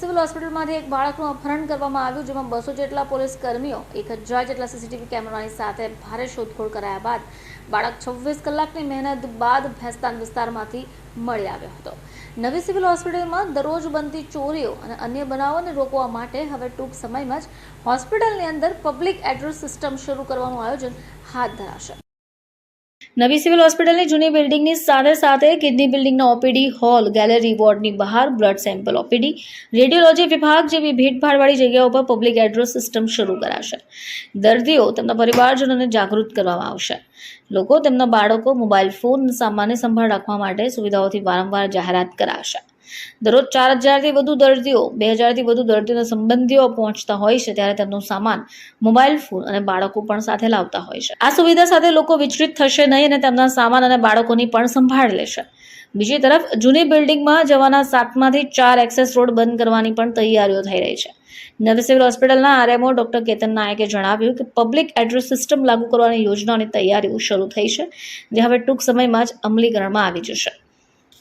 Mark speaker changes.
Speaker 1: Civil હોસ્પિટલમાંથી એક બાળકનું અપહરણ કરવામાં આવ્યું, જેમાં બસો જેટલા પોલીસ કર્મીઓ, એક હજાર જેટલા સીસીટીવી કેમેરાની સાથે ભારે શોધખોળ કરાયા બાદ બાળક છવ્વીસ કલાકની મહેનત બાદ ભેસ્તાન વિસ્તારમાંથી મળી આવ્યો હતો. નવી સિવિલ હોસ્પિટલમાં દરરોજ બનતી ચોરીઓ અને અન્ય બનાવોને રોકવા માટે હવે ટૂંક સમયમાં જ હોસ્પિટલની અંદર પબ્લિક એડ્રેસ સિસ્ટમ શરૂ કરવાનું આયોજન હાથ ધરાશે. નવી સિવિલ હોસ્પિટલની જૂની બિલ્ડિંગની સાથે સાથે કિડની બિલ્ડિંગના ઓપીડી હોલ, ગેલેરી વોર્ડની બહાર બ્લડ સેમ્પલ ઓપીડી. રેડિયોલોજી વિભાગ જેવી ભીડભાડવાળી જગ્યાઓ પર પબ્લિક એડ્રેસ સિસ્ટમ શરૂ કરાશે. દર્દીઓ તેમના પરિવારજનોને જાગૃત કરવામાં આવશે. લોકો તેમના બાળકો, મોબાઈલ ફોન સામાન્ય સંભાળ રાખવા માટે સુવિધાઓથી વારંવાર જાહેરાત કરાશે. દરરોજ ચાર હજારથી વધુ દર્દીઓ, બે હજારથી વધુ દર્દીઓના સંબંધીઓ પહોંચતા હોય છે ત્યારે તેમનો સામાન મોબાઈલ, ફોન અને બાળકો પણ સાથે લાવતા હોય છે. આ સુવિધા સાથે લોકો વિચલિત થશે નહીં અને તેમના સામાન અને બાળકોની પણ સંભાળ લેશે. બીજી તરફ, જૂની બિલ્ડિંગમાં જવાના સાતમાંથી ચાર એક્સેસ રોડ બંધ કરવાની પણ તૈયારીઓ થઈ રહી છે. નવી સિવિલ હોસ્પિટલના આરએમઓ ડોક્ટર કેતન નાયકે જણાવ્યું કે પબ્લિક એડ્રેસ સિસ્ટમ લાગુ કરવાની યોજનાની તૈયારીઓ શરૂ થઈ છે, જે હવે ટૂંક સમયમાં જ અમલીકરણમાં આવી જશે.